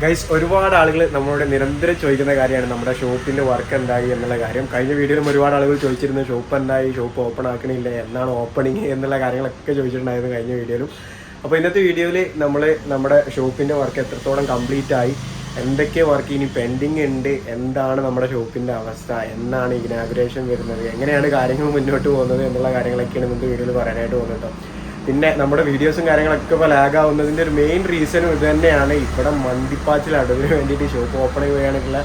Guys ഒരുപാട് ആളുകൾ നമ്മളോട് നിരന്തരം ചോദിക്കുന്ന കാര്യമാണ് നമ്മുടെ ഷോപ്പിന്റെ വർക്ക് എന്തായി എന്നുള്ള കാര്യം. കഴിഞ്ഞ വീഡിയോയിലും ഒരുപാട് ആളുകൾ ചോദിച്ചിരുന്നു ഷോപ്പ് എന്തായി? ഷോപ്പ് ഓപ്പൺ ആക്കണില്ല? എന്നാണ് ഓപ്പണിങ് എന്നുള്ള കാര്യങ്ങളൊക്കെ ചോദിച്ചിട്ടുണ്ടായിരുന്നു കഴിഞ്ഞ വീഡിയോയിലും. അപ്പോൾ ഇന്നത്തെ വീഡിയോയിൽ നമ്മൾ നമ്മുടെ ഷോപ്പിന്റെ വർക്ക് എത്രത്തോളം കംപ്ലീറ്റ് ആയി എന്തൊക്കെ വർക്ക് ഇനി പെൻഡിങ് ഉണ്ട് എന്താണ് നമ്മുടെ ഷോപ്പിന്റെ അവസ്ഥ എന്നാണ് ഇനാഗുറേഷൻ വരുന്നത് എങ്ങനെയാണ് കാര്യങ്ങൾ മുന്നോട്ട് പോകുന്നത് എന്നുള്ള കാര്യങ്ങളൊക്കെയാണ് ഇന്നത്തെ വീഡിയോയിൽ പറയാനായിട്ട് പോകുന്നത് കേട്ടോ പിന്നെ നമ്മുടെ വീഡിയോസും കാര്യങ്ങളൊക്കെ ഇപ്പോൾ ലാഗാവുന്നതിന്റെ ഒരു മെയിൻ റീസണും ഇത് തന്നെയാണ്. ഇവിടെ മന്തിപ്പാച്ചിൽ അടവിന് വേണ്ടിയിട്ട് ഷോപ്പ് ഓപ്പൺ ചെയ്യുകയാണെങ്കിൽ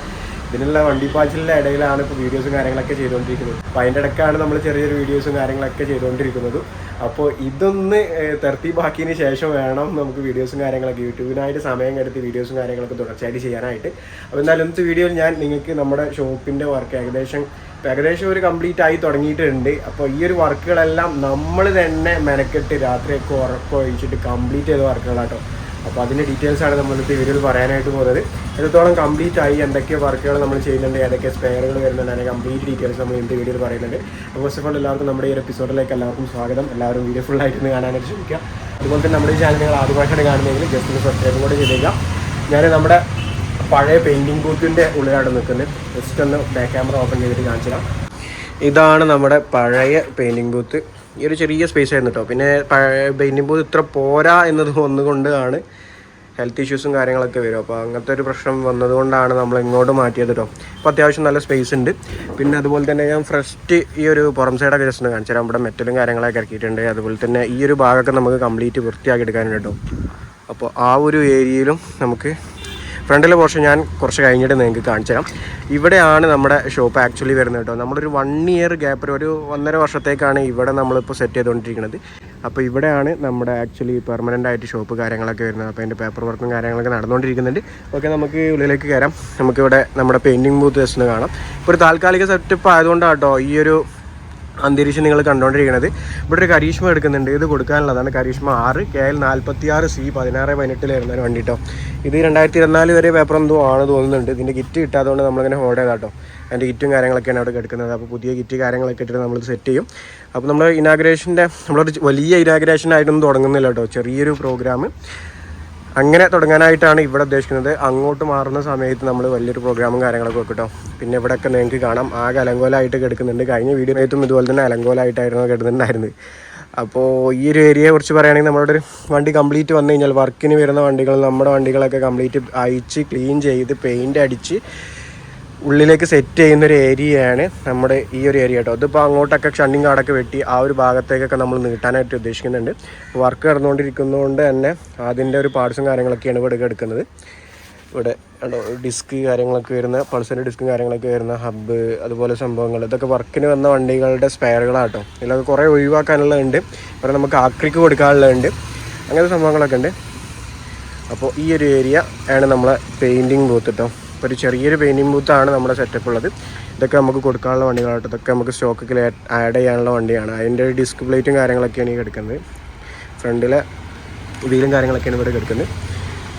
ഇതിനുള്ള വണ്ടിപ്പാച്ചിലിന്റെ ഇടയിലാണ് ഇപ്പോൾ വീഡിയോസും കാര്യങ്ങളൊക്കെ ചെയ്തുകൊണ്ടിരിക്കുന്നത്. അപ്പോൾ അതിന്റെ ഇടയ്ക്കാണ് നമ്മൾ ചെറിയൊരു വീഡിയോസും കാര്യങ്ങളൊക്കെ ചെയ്തുകൊണ്ടിരിക്കുന്നത്. അപ്പോൾ ഇതൊന്ന് തെർത്തീബാക്കിയതിന് ശേഷം വേണം നമുക്ക് വീഡിയോസും കാര്യങ്ങളൊക്കെ യൂട്യൂബിനായിട്ട് സമയം കരുത്തി വീഡിയോസും കാര്യങ്ങളൊക്കെ തുടർച്ചയായിട്ട് ചെയ്യാനായിട്ട്. അപ്പോൾ എന്നാലും ഇന്നത്തെ വീഡിയോയിൽ ഞാൻ നിങ്ങൾക്ക് നമ്മുടെ ഷോപ്പിന്റെ വർക്ക് ഏകദേശം ഏകദേശം ഒരു കംപ്ലീറ്റ് ആയി തുടങ്ങിയിട്ടുണ്ട്. അപ്പോൾ ഈ ഒരു വർക്കുകളെല്ലാം നമ്മൾ തന്നെ മെനക്കെട്ട് രാത്രിയൊക്കെ ഉറക്കം ഒഴിച്ചിട്ട് കംപ്ലീറ്റ് ചെയ്ത വർക്കുകളാട്ടോ അപ്പോൾ അതിന്റെ ഡീറ്റെയിൽസ് ആണ് നമ്മൾ ഇന്നത്തെ വീഡിയോയിൽ പറയാനായിട്ട് പോകുന്നത് എത്രത്തോളം കംപ്ലീറ്റ് ആയി എന്തൊക്കെ വർക്കുകൾ നമ്മൾ ചെയ്യുന്നുണ്ട് ഏതൊക്കെ സ്പെയറുകൾ വരുന്നുണ്ട് അതിന്റെ കംപ്ലീറ്റ് ഡീറ്റെയിൽസ് നമ്മൾ ഇന്നത്തെ വീഡിയോയിൽ പറയുന്നുണ്ട്. ഫസ്റ്റ് ഓഫ് ഓൾ എല്ലാവർക്കും നമ്മുടെ ഈ എപ്പിസോഡിലേക്ക് എല്ലാവർക്കും സ്വാഗതം. എല്ലാവരും വീഡിയോ ഫുൾ ആയിട്ട് കാണാനായിട്ട് ശ്രമിക്കുക. അതുപോലെ തന്നെ നമ്മുടെ ഈ ചാനൽ നിങ്ങൾ ആദ്യമായിട്ടാണ് കാണുന്നതെങ്കിൽ ജസ്റ്റ് ഒന്ന് സബ്സ്ക്രൈബ് കൂടെ ചെയ്തേക്കാം ഞാൻ നമ്മുടെ പഴയ പെയിന്റിംഗ് ബൂത്തിന്റെ ഉള്ളിലാണ് നിൽക്കുന്നത്. ജസ്റ്റ് ഒന്ന് ബാക്ക് ക്യാമറ ഓപ്പൺ ചെയ്തിട്ട് കാണിച്ചു ഇതാണ് നമ്മുടെ പഴയ പെയിന്റിംഗ് ബൂത്ത് ഈ ഒരു ചെറിയ സ്പേസ് ആയിരുന്നു കേട്ടോ പിന്നെ പഴയ പെയിന്റിംഗ് ബൂത്ത് ഇത്ര പോരാ എന്നത് ഒന്നുകൊണ്ടാണ് ഹെൽത്ത് ഇഷ്യൂസും കാര്യങ്ങളൊക്കെ വരും അപ്പോൾ അങ്ങനത്തെ ഒരു പ്രശ്നം വന്നതുകൊണ്ടാണ് നമ്മൾ ഇങ്ങോട്ട് മാറ്റിയത് കേട്ടോ അപ്പോൾ അത്യാവശ്യം നല്ല സ്പേസ് ഉണ്ട്. പിന്നെ അതുപോലെ തന്നെ ഞാൻ ഫസ്റ്റ് ഈ ഒരു പുറം സൈഡൊക്കെ ജസ്റ്റ് ഒന്ന് കാണിച്ചു തരാം ഇവിടെ മെറ്റലും കാര്യങ്ങളൊക്കെ ഇറക്കിയിട്ടുണ്ട്. അതുപോലെ തന്നെ ഈ ഒരു ഭാഗമൊക്കെ നമുക്ക് കംപ്ലീറ്റ് വൃത്തിയാക്കി എടുക്കാനുണ്ട് കേട്ടോ അപ്പോൾ ആ ഒരു ഏരിയയിലും നമുക്ക് ഫ്രണ്ടിലെ പോർഷൻ ഞാൻ കുറച്ച് കഴിഞ്ഞിട്ട് നിങ്ങൾക്ക് കാണിച്ചു തരാം. ഇവിടെയാണ് നമ്മുടെ ഷോപ്പ് ആക്ച്വലി വരുന്നത് കേട്ടോ. നമ്മളൊരു വൺ ഇയർ ഗ്യാപ്പിൽ ഒരു ഒന്നര വർഷത്തേക്കാണ് ഇവിടെ നമ്മളിപ്പോൾ സെറ്റ് ചെയ്തുകൊണ്ടിരിക്കുന്നത്. അപ്പോൾ ഇവിടെയാണ് നമ്മുടെ ആക്ച്വലി പെർമനന്റ് ആയിട്ട് ഷോപ്പ് കാര്യങ്ങളൊക്കെ വരുന്നത്. അപ്പോൾ അതിന്റെ പേപ്പർ വർക്കും കാര്യങ്ങളൊക്കെ നടന്നുകൊണ്ടിരിക്കുന്നുണ്ട്. ഓക്കെ നമുക്ക് ഉള്ളിലേക്ക് കയറാം നമുക്കിവിടെ നമ്മുടെ പെയിന്റിങ് ബൂത്ത് ജസ്റ്റ് കാണാം. ഇപ്പോൾ ഒരു താൽക്കാലിക സെറ്റപ്പ് ആയതുകൊണ്ടാണ് കേട്ടോ ഈ ഒരു അന്തരീക്ഷം നിങ്ങൾ കണ്ടുകൊണ്ടിരിക്കുന്നത്. ഇവിടെ ഒരു കരീഷ്മ എടുക്കുന്നുണ്ട്. ഇത് കൊടുക്കാനുള്ളതാണ് കരീഷ്മ ആറ് കെ എൽ നാൽപ്പത്തി ആറ് സി പതിനാറ് പതിനെട്ടിലായിരുന്നു വണ്ടി കേട്ടോ ഇത് രണ്ടായിരത്തി ഇരുപത്തിനാല് വരെ പേപ്പർ എന്തോ ആണ് തോന്നുന്നുണ്ട്. ഇതിന്റെ കിറ്റ് കിട്ടാത്തതുകൊണ്ട് നമ്മളിങ്ങനെ ഹോൾഡ് ചെയ്താട്ടോ അതിന്റെ കിറ്റും കാര്യങ്ങളൊക്കെയാണ് അവിടെ കിടക്കുന്നത്. അപ്പോൾ പുതിയ കിറ്റ് കാര്യങ്ങളൊക്കെ ഇട്ടിട്ട് നമ്മൾ സെറ്റ് ചെയ്യും. അപ്പോൾ നമ്മൾ ഇനാഗ്രേഷന്റെ നമ്മളൊരു വലിയ ഇനാഗ്രേഷൻ ആയിട്ടൊന്നും തുടങ്ങുന്നില്ല കേട്ടോ ചെറിയൊരു പ്രോഗ്രാം അങ്ങനെ തുടങ്ങാനായിട്ടാണ് ഇവിടെ ഉദ്ദേശിക്കുന്നത്. അങ്ങോട്ട് മാറുന്ന സമയത്ത് നമ്മൾ വലിയൊരു പ്രോഗ്രാമും കാര്യങ്ങളൊക്കെ വെക്കും കേട്ടോ പിന്നെ ഇവിടെയൊക്കെ നിങ്ങൾക്ക് കാണാം. ആകെ അലങ്കോലായിട്ട് കിടക്കുന്നുണ്ട്. കഴിഞ്ഞ വീഡിയോയിലും ഇതുപോലെ തന്നെ അലങ്കോലമായിട്ടായിരുന്നു കിടന്നിട്ടുണ്ടായിരുന്നത്. അപ്പോൾ ഈ ഒരു ഏരിയയെ കുറിച്ച് പറയുകയാണെങ്കിൽ നമ്മളുടെ ഒരു വണ്ടി കംപ്ലീറ്റ് വന്നു കഴിഞ്ഞാൽ വർക്കിന് വരുന്ന വണ്ടികൾ നമ്മുടെ വണ്ടികളൊക്കെ കംപ്ലീറ്റ് അയച്ച് ക്ലീൻ ചെയ്ത് പെയിന്റ് അടിച്ച് ഉള്ളിലേക്ക് സെറ്റ് ചെയ്യുന്ന ഒരു ഏരിയയാണ് നമ്മുടെ ഈ ഒരു ഏരിയ കേട്ടോ അതിപ്പോൾ അങ്ങോട്ടൊക്കെ ഷണ്ണിങ് കാടൊക്കെ വെട്ടി ആ ഒരു ഭാഗത്തേക്കൊക്കെ നമ്മൾ നീട്ടാനായിട്ട് ഉദ്ദേശിക്കുന്നുണ്ട്. വർക്ക് നടന്നുകൊണ്ടിരിക്കുന്നതുകൊണ്ട് തന്നെ അതിന്റെ ഒരു പാർട്സും കാര്യങ്ങളൊക്കെയാണ് ഇവിടെ എടുക്കുന്നത്. ഇവിടെ ഡിസ്ക് കാര്യങ്ങളൊക്കെ വരുന്ന പൾസറിന്റെ ഡിസ്കും കാര്യങ്ങളൊക്കെ വരുന്ന ഹബ്ബ് അതുപോലെ സംഭവങ്ങൾ. ഇതൊക്കെ വർക്കിന് വന്ന വണ്ടികളുടെ സ്പെയറുകളാട്ടോ ഇതിലൊക്കെ കുറേ ഒഴിവാക്കാനുള്ളതുണ്ട്. ഇവിടെ നമുക്ക് ആക്രിക്ക് കൊടുക്കാനുള്ളതുണ്ട്. അങ്ങനത്തെ സംഭവങ്ങളൊക്കെ ഉണ്ട്. അപ്പോൾ ഈ ഒരു ഏരിയ ആണ് നമ്മളെ പെയിന്റിങ് ബൂത്ത് കേട്ടോ ഇപ്പോൾ ഒരു ചെറിയൊരു പെയിന്റിങ് ബൂത്താണ് നമ്മുടെ സെറ്റപ്പ് ഉള്ളത്. ഇതൊക്കെ നമുക്ക് കൊടുക്കാനുള്ള വണ്ടികളാട്ടോ ഇതൊക്കെ നമുക്ക് സ്റ്റോക്കിൽ ആഡ് ചെയ്യാനുള്ള വണ്ടിയാണ്. അതിന്റെ ഡിസ്ക് പ്ലേറ്റും കാര്യങ്ങളൊക്കെയാണ് ഈ കിടക്കുന്നത് ഫ്രണ്ടിലെ വീലും കാര്യങ്ങളൊക്കെയാണ് ഇവിടെ കിടക്കുന്നത്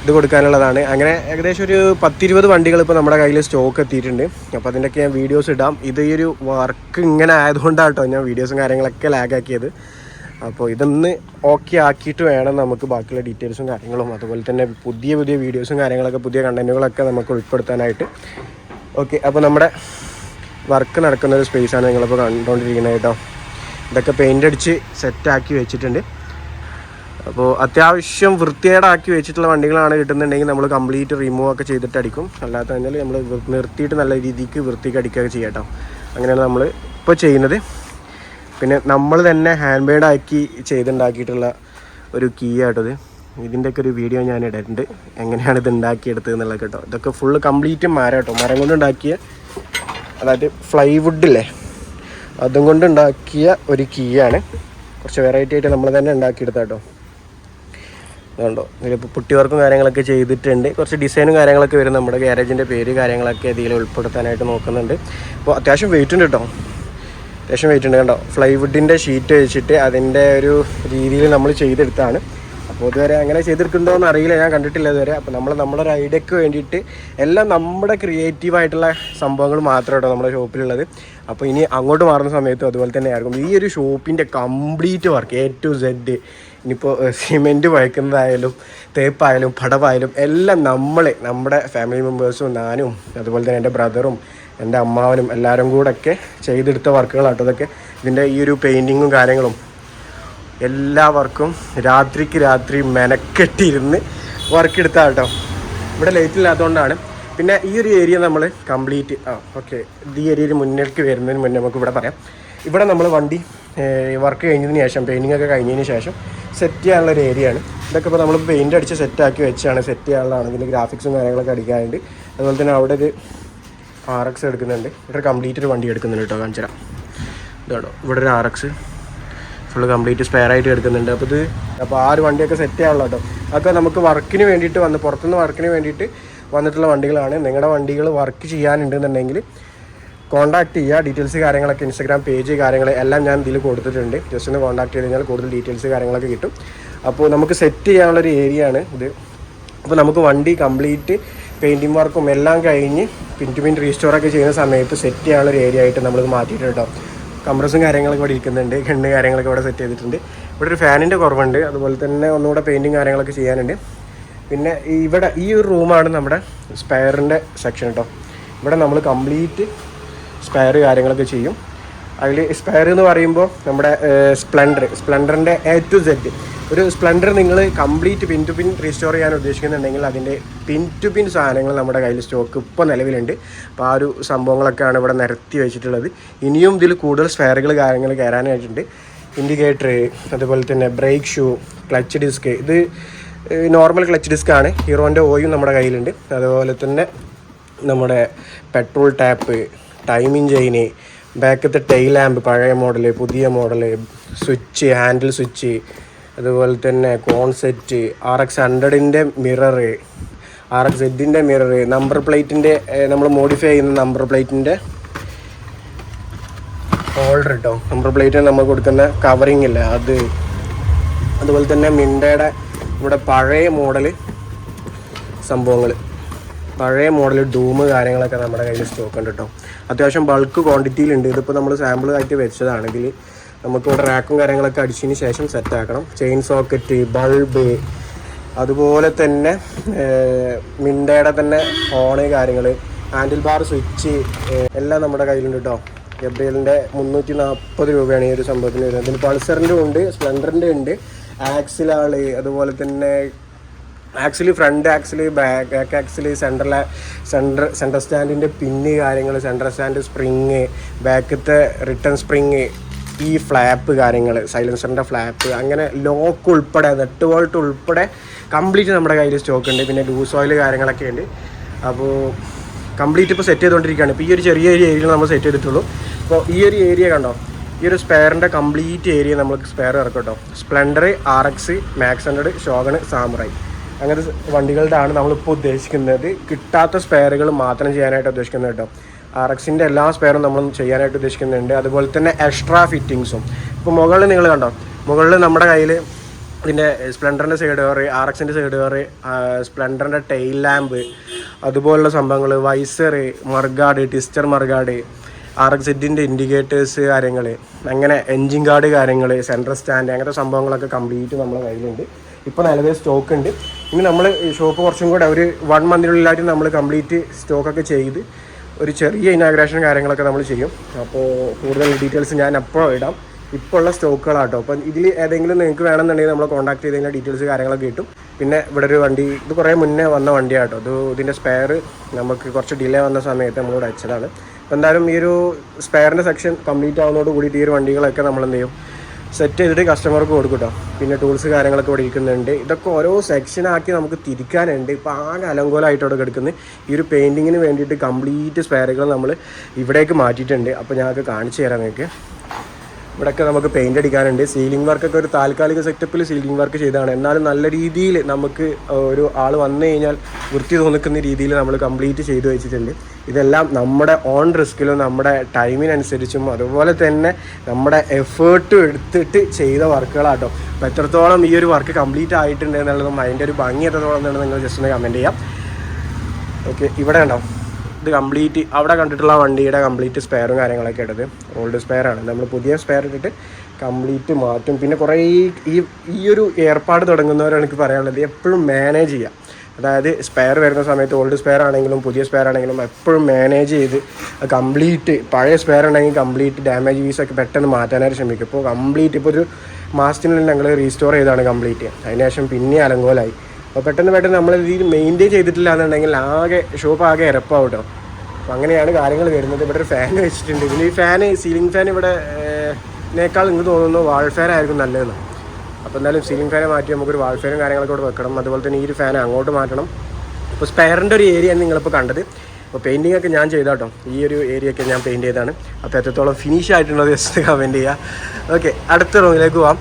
ഇത് കൊടുക്കാനുള്ളതാണ്. അങ്ങനെ ഏകദേശം ഒരു പത്തിരുപത് വണ്ടികൾ ഇപ്പോൾ നമ്മുടെ കയ്യിൽ സ്റ്റോക്ക് എത്തിയിട്ടുണ്ട്. അപ്പോൾ അതിന്റെയൊക്കെ ഞാൻ വീഡിയോസ് ഇടാം. ഇത് ഈ ഒരു വർക്ക് ഇങ്ങനെ ആയതുകൊണ്ടാണ് കേട്ടോ ഞാൻ വീഡിയോസും കാര്യങ്ങളൊക്കെ ലാഗാക്കിയത് അപ്പോൾ ഇതൊന്ന് ഓക്കെ ആക്കിയിട്ട് വേണം നമുക്ക് ബാക്കിയുള്ള ഡീറ്റെയിൽസും കാര്യങ്ങളും. അതുപോലെ തന്നെ പുതിയ പുതിയ വീഡിയോസും കാര്യങ്ങളൊക്കെ പുതിയ കണ്ടന്റുകളൊക്കെ നമുക്ക് ഉൾപ്പെടുത്താനായിട്ട്. ഓക്കെ അപ്പോൾ നമ്മുടെ വർക്ക് നടക്കുന്ന ഒരു സ്പേസാണ് നിങ്ങളിപ്പോൾ കണ്ടുകൊണ്ടിരിക്കുന്നത് കേട്ടോ. ഇതൊക്കെ പെയിന്റ് അടിച്ച് സെറ്റാക്കി വെച്ചിട്ടുണ്ട്. അപ്പോൾ അത്യാവശ്യം വൃത്തികേടാക്കി വെച്ചിട്ടുള്ള വണ്ടികളാണ് കിട്ടുന്നുണ്ടെങ്കിൽ നമ്മൾ കംപ്ലീറ്റ് റിമൂവ് ഒക്കെ ചെയ്തിട്ട് അടിക്കും. അല്ലാത്ത കഴിഞ്ഞാൽ നമ്മൾ നിർത്തിയിട്ട് നല്ല രീതിക്ക് വൃത്തിക്ക് അടിക്കുകയൊക്കെ ചെയ്യാം കേട്ടോ. അങ്ങനെയാണ് നമ്മൾ ഇപ്പോൾ ചെയ്യുന്നത്. പിന്നെ നമ്മൾ തന്നെ ഹാൻഡ് മെയ്ഡ് ആക്കി ചെയ്തുണ്ടാക്കിയിട്ടുള്ള ഒരു കീ ആട്ടത് ഇതിന്റെയൊക്കെ ഒരു വീഡിയോ ഞാൻ ഇട്ടിട്ടുണ്ട് എങ്ങനെയാണ് ഇത് ഉണ്ടാക്കിയെടുത്തത് എന്നുള്ളത് കേട്ടോ. ഇതൊക്കെ ഫുള്ള് കംപ്ലീറ്റ് മരം കേട്ടോ. മരം കൊണ്ട് ഉണ്ടാക്കിയ അതായത് ഫ്ലൈവുഡില്ലേ അതും കൊണ്ട് ഉണ്ടാക്കിയ ഒരു കീ ആണ്. കുറച്ച് വെറൈറ്റി ആയിട്ട് നമ്മൾ തന്നെ ഉണ്ടാക്കിയെടുത്ത കേട്ടോ. അതുകൊണ്ടോ ഇതിലിപ്പോൾ പുട്ടി വർക്കും കാര്യങ്ങളൊക്കെ ചെയ്തിട്ടുണ്ട്. കുറച്ച് ഡിസൈനും കാര്യങ്ങളൊക്കെ വരും. നമ്മുടെ ഗ്യാരേജിന്റെ പേര് കാര്യങ്ങളൊക്കെ ഇതിൽ ഉൾപ്പെടുത്താനായിട്ട് നോക്കുന്നുണ്ട്. അപ്പോൾ അത്യാവശ്യം വെയിറ്റ് ഉണ്ട് കേട്ടോ. അത്യാവശ്യം വെയിറ്റ് ഉണ്ട്. കണ്ടോ? ഫ്ലൈവുഡിന്റെ ഷീറ്റ് വെച്ചിട്ട് അതിന്റെ ഒരു രീതിയിൽ നമ്മൾ ചെയ്തെടുത്താണ്. അപ്പോൾ ഇതുവരെ അങ്ങനെ ചെയ്തെടുക്കുന്നുണ്ടോ എന്ന് അറിയില്ല. ഞാൻ കണ്ടിട്ടില്ല ഇതുവരെ. അപ്പോൾ നമ്മൾ നമ്മുടെ ഒരു ഐഡിയക്ക് വേണ്ടിയിട്ട് എല്ലാം നമ്മുടെ ക്രിയേറ്റീവ് ആയിട്ടുള്ള സംഭവങ്ങൾ മാത്രമേ കേട്ടോ നമ്മുടെ ഷോപ്പിലുള്ളത് അപ്പോൾ ഇനി അങ്ങോട്ട് മാറുന്ന സമയത്തും അതുപോലെ തന്നെ ആയിരിക്കും ഈ ഒരു ഷോപ്പിന്റെ complete work A to Z ഇനിയിപ്പോൾ സിമെന്റ് വഴക്കുന്നതായാലും തേപ്പായാലും പടവായാലും എല്ലാം നമ്മൾ നമ്മുടെ ഫാമിലി മെമ്പേഴ്സും ഞാനും അതുപോലെ തന്നെ എന്റെ ബ്രദറും എന്റെ അമ്മാവനും എല്ലാവരും കൂടെ ഒക്കെ ചെയ്തെടുത്ത വർക്കുകളാട്ടോ ഇതൊക്കെ. ഇതിന്റെ ഈ ഒരു പെയിന്റിങ്ങും കാര്യങ്ങളും എല്ലാ വർക്കും രാത്രിക്ക് രാത്രി മെനക്കെട്ടിരുന്ന് വർക്ക് എടുത്താൽ കേട്ടോ ഇവിടെ ലൈറ്റ് ഇല്ലാത്തതുകൊണ്ടാണ് പിന്നെ ഈ ഒരു ഏരിയ നമ്മൾ കംപ്ലീറ്റ് ആ ഓക്കെ ഈ ഏരിയയിൽ മുന്നിലേക്ക് വരുന്നതിന് മുന്നേ നമുക്ക് ഇവിടെ പറയാം. ഇവിടെ നമ്മൾ വണ്ടി വർക്ക് കഴിഞ്ഞതിന് ശേഷം പെയിന്റിംഗ് ഒക്കെ കഴിഞ്ഞതിന് ശേഷം സെറ്റ് ചെയ്യാനുള്ള ഒരു ഏരിയയാണ് ഇതൊക്കെ ഇപ്പോൾ നമ്മൾ പെയിന്റ് അടിച്ച് സെറ്റാക്കി വെച്ചാണ് സെറ്റ് ചെയ്യാനുള്ളതാണ്. ഇതിന്റെ ഗ്രാഫിക്സും കാര്യങ്ങളൊക്കെ അടിക്കാനുണ്ട്. അതുപോലെ തന്നെ അവിടെ ഒരു ആർ എക്സ് എടുക്കുന്നുണ്ട്. ഇവിടെ കംപ്ലീറ്റ് ഒരു വണ്ടി എടുക്കുന്നുണ്ട് കേട്ടോ കാണിച്ചു തരാം ഇതാണോ ഇവിടെ ഒരു R X full complete spare ആയിട്ട് എടുക്കുന്നുണ്ട്. അപ്പോൾ ഇത് അപ്പോൾ ആ ഒരു വണ്ടിയൊക്കെ സെറ്റ് ചെയ്യാനുള്ള കേട്ടോ. അതൊക്കെ നമുക്ക് വർക്കിന് വേണ്ടിയിട്ട് വന്ന് പുറത്തുനിന്ന് വർക്കിന് വേണ്ടിയിട്ട് വന്നിട്ടുള്ള വണ്ടികളാണ്. നിങ്ങളുടെ വണ്ടികൾ വർക്ക് ചെയ്യാനുണ്ടെന്നുണ്ടെങ്കിൽ കോൺടാക്ട് ചെയ്യുക. ഡീറ്റെയിൽസ് കാര്യങ്ങളൊക്കെ ഇൻസ്റ്റാഗ്രാം പേജ് കാര്യങ്ങൾ എല്ലാം ഞാൻ ഇതിൽ കൊടുത്തിട്ടുണ്ട്. ജസ്റ്റ് ഒന്ന് കോൺടാക്ട് ചെയ്ത് കഴിഞ്ഞാൽ കൂടുതൽ ഡീറ്റെയിൽസ് കാര്യങ്ങളൊക്കെ കിട്ടും. അപ്പോൾ നമുക്ക് സെറ്റ് ചെയ്യാനുള്ളൊരു ഏരിയ ആണ് ഇത്. അപ്പോൾ നമുക്ക് വണ്ടി കംപ്ലീറ്റ് പെയിന്റിങ് വർക്കും എല്ലാം കഴിഞ്ഞ് പിൻ ടു പിൻ റീസ്റ്റോറൊക്കെ ചെയ്യുന്ന സമയത്ത് സെറ്റ് ചെയ്യാനുള്ള ഒരു ഏരിയ ആയിട്ട് നമ്മളിത് മാറ്റിയിട്ടുണ്ട് കേട്ടോ. കംപ്രസും കാര്യങ്ങളൊക്കെ ഇവിടെ ഇരിക്കുന്നുണ്ട്. ഗണ്ണ് കാര്യങ്ങളൊക്കെ ഇവിടെ സെറ്റ് ചെയ്തിട്ടുണ്ട്. ഇവിടെ ഒരു ഫാനിന്റെ കുറവുണ്ട്. അതുപോലെ തന്നെ ഒന്നുകൂടെ പെയിന്റിങ് കാര്യങ്ങളൊക്കെ ചെയ്യാനുണ്ട്. പിന്നെ ഇവിടെ ഈ ഒരു റൂമാണ് നമ്മുടെ സ്പെയറിന്റെ സെക്ഷൻ കേട്ടോ. ഇവിടെ നമ്മൾ കംപ്ലീറ്റ് സ്പെയർ കാര്യങ്ങളൊക്കെ ചെയ്യും. അതിൽ സ്പെയർ എന്ന് പറയുമ്പോൾ നമ്മുടെ സ്പ്ലെൻഡർ സ്പ്ലെൻഡറിന്റെ എ ടു സെഡ് ഒരു സ്പ്ലെൻഡർ നിങ്ങൾ complete pin to pin restore ചെയ്യാൻ ഉദ്ദേശിക്കുന്നുണ്ടെങ്കിൽ അതിന്റെ പിൻ ടു പിൻ സാധനങ്ങൾ നമ്മുടെ കയ്യിൽ സ്റ്റോക്ക് ഇപ്പോൾ നിലവിലുണ്ട്. അപ്പോൾ ആ ഒരു സംഭവങ്ങളൊക്കെയാണ് ഇവിടെ നിരത്തി വെച്ചിട്ടുള്ളത്. ഇനിയും ഇതിൽ കൂടുതൽ സ്പെയറുകൾ കാര്യങ്ങൾ കയറാനായിട്ടുണ്ട്. ഇൻഡിക്കേറ്റർ അതുപോലെ തന്നെ ബ്രേക്ക് ഷൂ ക്ലച്ച് ഡിസ്ക് ഇത് നോർമൽ ക്ലച്ച് ഡിസ്ക് ആണ്. ഹീറോന്റെ ഓയും നമ്മുടെ കയ്യിലുണ്ട്. അതുപോലെ തന്നെ നമ്മുടെ പെട്രോൾ ടാപ്പ് ടൈമിംഗ് ചെയിന് ബാക്കത്തെ ടൈ ലാമ്പ് പഴയ മോഡൽ പുതിയ മോഡൽ സ്വിച്ച് ഹാൻഡിൽ സ്വിച്ച് അതുപോലെ തന്നെ കോൺസെറ്റ് ആർ എക്സ് ഹൺഡ്രഡിന്റെ മിറർ ആർ എക്സ് എഡിന്റെ മിറർ നമ്പർ പ്ലേറ്റിന്റെ നമ്മൾ മോഡിഫൈ ചെയ്യുന്ന നമ്പർ പ്ലേറ്റിന്റെ ഹോൾഡർ കേട്ടോ നമ്പർ പ്ലേറ്റിന് നമ്മൾ കൊടുക്കുന്ന കവറിങ് ഇല്ല അത്. അതുപോലെ തന്നെ മിണ്ടയുടെ ഇവിടെ പഴയ മോഡൽ സംഭവങ്ങൾ പഴയ മോഡൽ ഡൂമ് കാര്യങ്ങളൊക്കെ നമ്മുടെ കയ്യിൽ സ്റ്റോക്ക് ഉണ്ട് കേട്ടോ അത്യാവശ്യം ബൾക്ക് ക്വാണ്ടിറ്റിയിലുണ്ട് ഇതിപ്പോൾ നമ്മൾ സാമ്പിൾ ആയിട്ട് വെച്ചതാണെങ്കിൽ നമുക്ക് ഇവിടെ റാക്കും കാര്യങ്ങളൊക്കെ അടിച്ചതിന് ശേഷം സെറ്റ് ആക്കണം. ചെയിൻ സോക്കറ്റ് ബൾബ് അതുപോലെ തന്നെ മിണ്ടയുടെ തന്നെ ഹോണ് കാര്യങ്ങൾ ഹാൻഡിൽ ബാർ സ്വിച്ച് എല്ലാം നമ്മുടെ കയ്യിലുണ്ട് കേട്ടോ ഗബ്രിയലിന്റെ മുന്നൂറ്റി നാൽപ്പത് രൂപയാണ് ഈ ഒരു സംഭവത്തിന് വരുന്നത്. ഇതിന് പൾസറിന്റെ ഉണ്ട് സ്പ്ലെൻഡറിന്റെ ഉണ്ട് ആക്സിലാൾ അതുപോലെ തന്നെ actually front axle back axle central central central സ്റ്റാൻഡിന്റെ pin കാര്യങ്ങൾ സെൻട്രൽ സ്റ്റാൻഡ് സ്പ്രിങ് ബാക്കത്തെ റിട്ടേൺ സ്പ്രിങ് ഈ ഫ്ലാപ്പ് കാര്യങ്ങൾ സൈലൻസറിന്റെ ഫ്ലാപ്പ് അങ്ങനെ ലോക്ക് ഉൾപ്പെടെ നെട്ട് വോൾട്ട് ഉൾപ്പെടെ കംപ്ലീറ്റ് നമ്മുടെ കയ്യിൽ സ്റ്റോക്ക് ഉണ്ട്. പിന്നെ ലൂസ് ഓയിൽ കാര്യങ്ങളൊക്കെ ഉണ്ട്. അപ്പോൾ കംപ്ലീറ്റ് ഇപ്പോൾ സെറ്റ് ചെയ്തുകൊണ്ടിരിക്കുകയാണ്. ഇപ്പോൾ ഈ ഒരു ചെറിയ ഏരിയയിൽ നമ്മൾ സെറ്റ് ചെയ്തിട്ടുള്ളൂ. അപ്പോൾ ഈ ഒരു ഏരിയ കണ്ടോ? ഈ ഒരു സ്പെയറിന്റെ കംപ്ലീറ്റ് ഏരിയ നമ്മൾ സ്പെയർ ഇറക്കും കേട്ടോ. Splendor R X Max hundred Shogun Samurai അങ്ങനത്തെ വണ്ടികളുടെ ആണ് നമ്മളിപ്പോൾ ഉദ്ദേശിക്കുന്നത്. കിട്ടാത്ത സ്പെയറുകൾ മാത്രം ചെയ്യാനായിട്ട് ഉദ്ദേശിക്കുന്നത് കേട്ടോ. ആർ എക്സിന്റെ എല്ലാ സ്പെയറും നമ്മൾ ചെയ്യാനായിട്ട് ഉദ്ദേശിക്കുന്നുണ്ട്. അതുപോലെ തന്നെ എക്സ്ട്രാ ഫിറ്റിങ്സും ഇപ്പോൾ മുകളിൽ നിങ്ങൾ കണ്ടോ? മുകളിൽ നമ്മുടെ കയ്യിൽ ഇതിന്റെ സ്പ്ലെൻഡറിന്റെ സൈഡ് കയറി ആർ എക്സിന്റെ സൈഡ് കയറി സ്പ്ലെൻഡറിന്റെ ടെയിൽ ലാമ്പ് അതുപോലുള്ള സംഭവങ്ങൾ visor mudguard Twister mudguard R X indicators കാര്യങ്ങൾ അങ്ങനെ എൻജിൻ ഗാർഡ് കാര്യങ്ങൾ സെൻട്രൽ സ്റ്റാൻഡ് അങ്ങനത്തെ സംഭവങ്ങളൊക്കെ കംപ്ലീറ്റ് നമ്മുടെ കയ്യിലുണ്ട്. ഇപ്പോൾ നിലവിൽ സ്റ്റോക്ക് ഉണ്ട്. ഇനി നമ്മൾ ഷോപ്പ് കുറച്ചും കൂടെ ഒരു വൺ മന്തിനുള്ളിലായിട്ട് നമ്മൾ കംപ്ലീറ്റ് സ്റ്റോക്കൊക്കെ ചെയ്ത് ഒരു ചെറിയ ഇനാഗ്രേഷൻ കാര്യങ്ങളൊക്കെ നമ്മൾ ചെയ്യും. അപ്പോൾ കൂടുതൽ ഡീറ്റെയിൽസ് ഞാൻ അപ്പോൾ ഇടാം. ഇപ്പോൾ ഉള്ള സ്റ്റോക്കുകളാട്ടോ അപ്പം ഇതിൽ ഏതെങ്കിലും നിങ്ങൾക്ക് വേണമെന്നുണ്ടെങ്കിൽ നമ്മൾ കോൺടാക്ട് ചെയ്ത് കഴിഞ്ഞാൽ ഡീറ്റെയിൽസ് കാര്യങ്ങളൊക്കെ കിട്ടും. പിന്നെ ഇവിടെ ഒരു വണ്ടി ഇത് കുറേ മുന്നേ വന്ന വണ്ടിയാട്ടോ. ഇത് ഇതിന്റെ സ്പെയർ നമുക്ക് കുറച്ച് ഡിലേ വന്ന സമയത്ത് നമ്മളിവിടെ അയച്ചതാണ്. അപ്പോൾ എന്തായാലും ഈ ഒരു സ്പെയറിന്റെ സെക്ഷൻ കംപ്ലീറ്റ് ആവുന്നതോട് കൂടിയിട്ട് ഈ ഒരു വണ്ടികളൊക്കെ നമ്മൾ എന്ത് ചെയ്യും? സെറ്റ് ചെയ്തിട്ട് കസ്റ്റമർക്ക് കൊടുക്കും കേട്ടോ പിന്നെ ടൂൾസ് കാര്യങ്ങളൊക്കെ ഇവിടെ ഇരിക്കുന്നുണ്ട്. ഇതൊക്കെ ഓരോ സെക്ഷനാക്കി നമുക്ക് തിരിക്കാനുണ്ട്. ഇപ്പോൾ ആകെ അലങ്കോലമായിട്ട് അവിടെ കിടക്കുന്നത്. ഈ ഒരു പെയിന്റിങ്ങിന് വേണ്ടിയിട്ട് കംപ്ലീറ്റ് സ്പെയറുകൾ നമ്മൾ ഇവിടേക്ക് മാറ്റിയിട്ടുണ്ട്. അപ്പോൾ ഞങ്ങൾക്ക് കാണിച്ചു തരാം നിങ്ങൾക്ക്. ഇവിടെയൊക്കെ നമുക്ക് പെയിന്റ് അടിക്കാനുണ്ട്. സീലിംഗ് വർക്കൊക്കെ ഒരു താൽക്കാലിക സെറ്റപ്പിൽ സീലിംഗ് വർക്ക് ചെയ്തതാണ്. എന്നാലും നല്ല രീതിയിൽ നമുക്ക് ഒരു ആൾ വന്നു കഴിഞ്ഞാൽ വൃത്തി തോന്നിക്കുന്ന രീതിയിൽ നമ്മൾ കംപ്ലീറ്റ് ചെയ്തു വെച്ചിട്ടുണ്ട്. ഇതെല്ലാം നമ്മുടെ ഓൺ റിസ്കിലും നമ്മുടെ ടൈമിനനുസരിച്ചും അതുപോലെ തന്നെ നമ്മുടെ എഫേർട്ടും എടുത്തിട്ട് ചെയ്ത വർക്കുകളാട്ടോ. അപ്പോൾ എത്രത്തോളം ഈ ഒരു വർക്ക് കംപ്ലീറ്റ് ആയിട്ടുണ്ട് എന്നുള്ളതും അതിന്റെ ഒരു ഭംഗി എത്രത്തോളം എന്നുള്ളത് നിങ്ങൾ ജസ്റ്റ് ഒന്ന് കമന്റ് ചെയ്യാം. ഓക്കെ ഇവിടെ ഉണ്ടാവും ഇത് കംപ്ലീറ്റ് അവിടെ കണ്ടിട്ടുള്ള വണ്ടിയുടെ കംപ്ലീറ്റ് സ്പെയറും കാര്യങ്ങളൊക്കെ ഇട്ടത്. ഓൾഡ് സ്പെയർ ആണ്. നമ്മൾ പുതിയ സ്പെയർ ഇട്ടിട്ട് കംപ്ലീറ്റ് മാറ്റും. പിന്നെ കുറേ ഈ ഈ ഒരു ഏർപ്പാട് തുടങ്ങുന്നവരാണ് എനിക്ക് പറയാനുള്ളത്. എപ്പോഴും മാനേജ് ചെയ്യുക അതായത് സ്പെയർ വരുന്ന സമയത്ത് ഓൾഡ് സ്പെയർ ആണെങ്കിലും പുതിയ സ്പെയർ ആണെങ്കിലും എപ്പോഴും മാനേജ് ചെയ്ത് കംപ്ലീറ്റ് പഴയ സ്പെയർ ഉണ്ടെങ്കിൽ കംപ്ലീറ്റ് ഡാമേജ് പീസൊക്കെ പെട്ടെന്ന് മാറ്റാനായിട്ട് ശ്രമിക്കും. ഇപ്പോൾ കംപ്ലീറ്റ് ഇപ്പോൾ ഒരു മാസത്തിനുള്ളിൽ ഞങ്ങൾ റീസ്റ്റോർ ചെയ്താണ് കംപ്ലീറ്റ് അതിനുശേഷം പിന്നെ അലങ്കോലായി. അപ്പോൾ പെട്ടെന്ന് പെട്ടെന്ന് നമ്മൾ ഇത് മെയിന്റെയിൻ ചെയ്തിട്ടില്ല എന്നുണ്ടെങ്കിൽ ആകെ ഷോപ്പ് ആകെ ഇരപ്പാവും കേട്ടോ അപ്പോൾ അങ്ങനെയാണ് കാര്യങ്ങൾ വരുന്നത്. ഇവിടെ ഒരു ഫാൻ വെച്ചിട്ടുണ്ട്. പിന്നെ ഈ ഫാൻ സീലിംഗ് ഫാൻ ഇവിടെ നേക്കാൾ നിങ്ങൾക്ക് തോന്നുന്നു വാൾ ഫാൻ ആയിരിക്കും നല്ലതെന്ന്. അപ്പോൾ എന്തായാലും സീലിംഗ് ഫാനെ മാറ്റി നമുക്കൊരു വാൾ ഫാനും കാര്യങ്ങളൊക്കെ ഇവിടെ വെക്കണം. അതുപോലെ തന്നെ ഈ ഒരു ഫാൻ അങ്ങോട്ട് മാറ്റണം. അപ്പോൾ സ്പെയറിന്റെ ഒരു ഏരിയ നിങ്ങളിപ്പോൾ കണ്ടത്. അപ്പോൾ പെയിന്റിംഗ് ഒക്കെ ഞാൻ ചെയ്താട്ടോ. ഈ ഒരു ഏരിയ ഒക്കെ ഞാൻ പെയിന്റ് ചെയ്താണ് അപ്പോൾ എത്രത്തോളം ഫിനിഷ് ആയിട്ടുണ്ടോ ജസ്റ്റ് കമന്റ് ചെയ്യുക ഓക്കെ അടുത്ത റൂമിലേക്ക് പോവാം.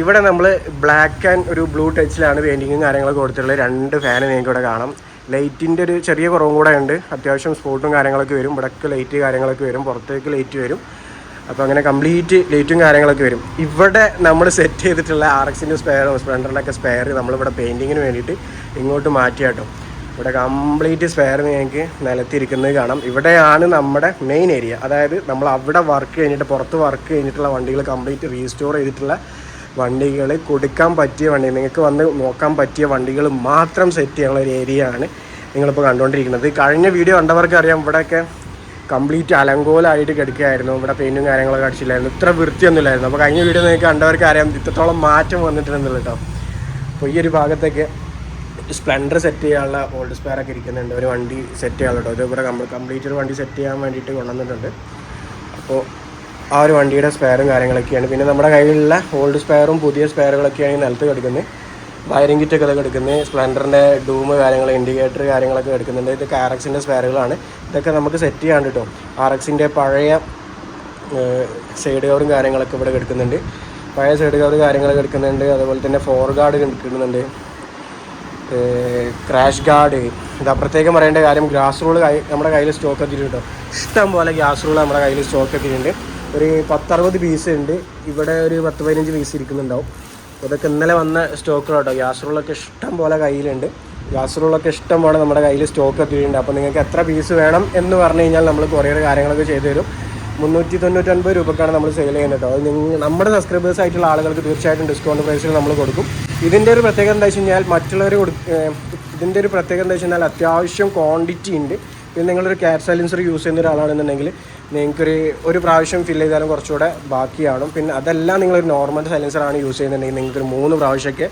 ഇവിടെ നമ്മൾ ബ്ലാക്ക് ആൻഡ് ഒരു ബ്ലൂ ടച്ചിലാണ് പെയിന്റിങ്ങും കാര്യങ്ങളൊക്കെ കൊടുത്തിട്ടുള്ളത്. രണ്ട് ഫാൻ നിങ്ങൾക്ക് ഇവിടെ കാണാം. ലൈറ്റിന്റെ ഒരു ചെറിയ കുറവും കൂടെ ഉണ്ട്. അത്യാവശ്യം സ്പോട്ടും കാര്യങ്ങളൊക്കെ വരും. ഇവിടേക്ക് ലൈറ്റ് കാര്യങ്ങളൊക്കെ വരും. പുറത്തേക്ക് ലൈറ്റ് വരും. അപ്പോൾ അങ്ങനെ കംപ്ലീറ്റ് ലൈറ്റും കാര്യങ്ങളൊക്കെ വരും. ഇവിടെ നമ്മൾ സെറ്റ് ചെയ്തിട്ടുള്ള ആർ എക്സിന്റെ സ്പെയറും സ്പ്ലെൻഡറിന്റെ സ്പെയർ നമ്മളിവിടെ പെയിന്റിങ്ങിന് വേണ്ടിയിട്ട് ഇങ്ങോട്ട് മാറ്റിയാട്ടോ ഇവിടെ കംപ്ലീറ്റ് സ്പെയർ നിങ്ങൾക്ക് നിലത്തിരിക്കുന്നത് കാണാം. ഇവിടെയാണ് നമ്മുടെ മെയിൻ ഏരിയ അതായത് നമ്മൾ അവിടെ വർക്ക് കഴിഞ്ഞിട്ട് പുറത്ത് വർക്ക് കഴിഞ്ഞിട്ടുള്ള വണ്ടികൾ കംപ്ലീറ്റ് റീസ്റ്റോർ ചെയ്തിട്ടുള്ള വണ്ടികൾ കൊടുക്കാൻ പറ്റിയ വണ്ടി നിങ്ങൾക്ക് വന്ന് നോക്കാൻ പറ്റിയ വണ്ടികൾ മാത്രം സെറ്റ് ചെയ്യാനുള്ള ഒരു ഏരിയ ആണ് നിങ്ങളിപ്പോൾ കണ്ടുകൊണ്ടിരിക്കുന്നത് കഴിഞ്ഞ വീഡിയോ കണ്ടവർക്ക് അറിയാം ഇവിടെയൊക്കെ കംപ്ലീറ്റ് അലങ്കോലായിട്ട് കിടക്കുകയായിരുന്നു. ഇവിടെ പെയിന്റും കാര്യങ്ങളൊക്കെ അടിച്ചില്ലായിരുന്നു. ഇത്ര വൃത്തിയൊന്നുമില്ലായിരുന്നു. അപ്പോൾ കഴിഞ്ഞ വീഡിയോ നിങ്ങൾക്ക് കണ്ടവർക്ക് അറിയാം ഇത്രത്തോളം മാറ്റം വന്നിട്ടുണ്ടെന്നുള്ളൂ കേട്ടോ. അപ്പോൾ ഈ ഒരു ഭാഗത്തൊക്കെ സ്പ്ലെൻഡർ സെറ്റ് ചെയ്യാനുള്ള ഓൾഡ് സ്പെയർ ഒക്കെ ഇരിക്കുന്നുണ്ട്. ഒരു വണ്ടി സെറ്റ് ചെയ്യാനുള്ള കേട്ടോ. ഇത് ഇവിടെ കംപ്ലീറ്റ് ഒരു വണ്ടി സെറ്റ് ചെയ്യാൻ വേണ്ടിയിട്ട് കൊണ്ടുവന്നിട്ടുണ്ട്. അപ്പോൾ ആ ഒരു വണ്ടിയുടെ സ്പെയറും കാര്യങ്ങളൊക്കെയാണ്. പിന്നെ നമ്മുടെ കയ്യിലുള്ള ഓൾഡ് സ്പെയറും പുതിയ സ്പെയറുകളൊക്കെയാണ് നിലത്ത് കിടക്കുന്നത് വയറിംഗ് കിറ്റൊക്കെ ഇതൊക്കെ എടുക്കുന്നത്. സ്പ്ലെൻഡറിന്റെ ഡൂം കാര്യങ്ങൾ ഇൻഡിക്കേറ്റർ കാര്യങ്ങളൊക്കെ എടുക്കുന്നുണ്ട്. ഇത് ആർ സ്പെയറുകളാണ് ഇതൊക്കെ നമുക്ക് സെറ്റ് ചെയ്യാണ്ട് കേട്ടോ. ആർ എക്സിന്റെ പഴയ സൈഡ് കവറും കാര്യങ്ങളൊക്കെ ഇവിടെ എടുക്കുന്നുണ്ട്. പഴയ സൈഡ് കവർ കാര്യങ്ങളൊക്കെ എടുക്കുന്നുണ്ട്. അതുപോലെ തന്നെ ഫോർ ഗാർഡ് എടുക്കുന്നുണ്ട് ക്രാഷ് ഗാർഡ് ഇത് പ്രത്യേകം പറയേണ്ട കാര്യം ഗ്യാസ് റൂൾ നമ്മുടെ കയ്യിൽ സ്റ്റോക്ക് എത്തിയിട്ടുണ്ട് കേട്ടോ. ഇഷ്ടം പോലെ ഗ്യാസ് റൂൾ നമ്മുടെ കയ്യിൽ സ്റ്റോക്ക് എത്തിയിട്ടുണ്ട് ഒരു പത്തറുപത് പീസ് ഉണ്ട്. ഇവിടെ ഒരു പത്ത് പതിനഞ്ച് പീസ് ഇരിക്കുന്നുണ്ടാവും. ഇതൊക്കെ ഇന്നലെ വന്ന സ്റ്റോക്കുകൾ കേട്ടോ ഗ്യാസ് റൂളൊക്കെ ഇഷ്ടം പോലെ കയ്യിലുണ്ട്. ഗ്യാസ് റൂളൊക്കെ ഇഷ്ടം പോലെ നമ്മുടെ കയ്യിൽ സ്റ്റോക്ക് എത്തിയിട്ടുണ്ട് അപ്പോൾ നിങ്ങൾക്ക് എത്ര പീസ് വേണം എന്ന് പറഞ്ഞു കഴിഞ്ഞാൽ നമ്മൾ കൊറിയർ കാര്യങ്ങളൊക്കെ ചെയ്തു തരും. മുന്നൂറ്റി തൊണ്ണൂറ്റൊൻപത് രൂപക്കാണ് നമ്മൾ സെയിൽ ചെയ്യുന്നത് അത് നിങ്ങൾ നമ്മുടെ സബ്സ്ക്രൈബേഴ്സ് ആയിട്ടുള്ള ആളുകൾക്ക് തീർച്ചയായിട്ടും ഡിസ്കൗണ്ട് പ്രൈസിൽ നമ്മൾ കൊടുക്കും. ഇതിന്റെ ഒരു പ്രത്യേകത എന്താ വെച്ച് കഴിഞ്ഞാൽ മറ്റുള്ളവർ കൊടു ഇതിന്റെ ഒരു പ്രത്യേകത എന്താ വെച്ച് കഴിഞ്ഞാൽ അത്യാവശ്യം ക്വാണ്ടിറ്റി ഉണ്ട്. പിന്നെ നിങ്ങളൊരു ക്യാറ്റ് സൈലൻസർ യൂസ് ചെയ്യുന്ന ഒരാളാണെന്നുണ്ടെങ്കിൽ നിങ്ങൾക്കൊരു ഒരു പ്രാവശ്യം ഫില്ല് ചെയ്താലും കുറച്ചുകൂടെ ബാക്കിയാണും പിന്നെ അതെല്ലാം നിങ്ങളൊരു നോർമൽ സൈലൻസർ ആണ് യൂസ് ചെയ്യുന്നുണ്ടെങ്കിൽ നിങ്ങൾക്കൊരു മൂന്ന് പ്രാവശ്യമൊക്കെ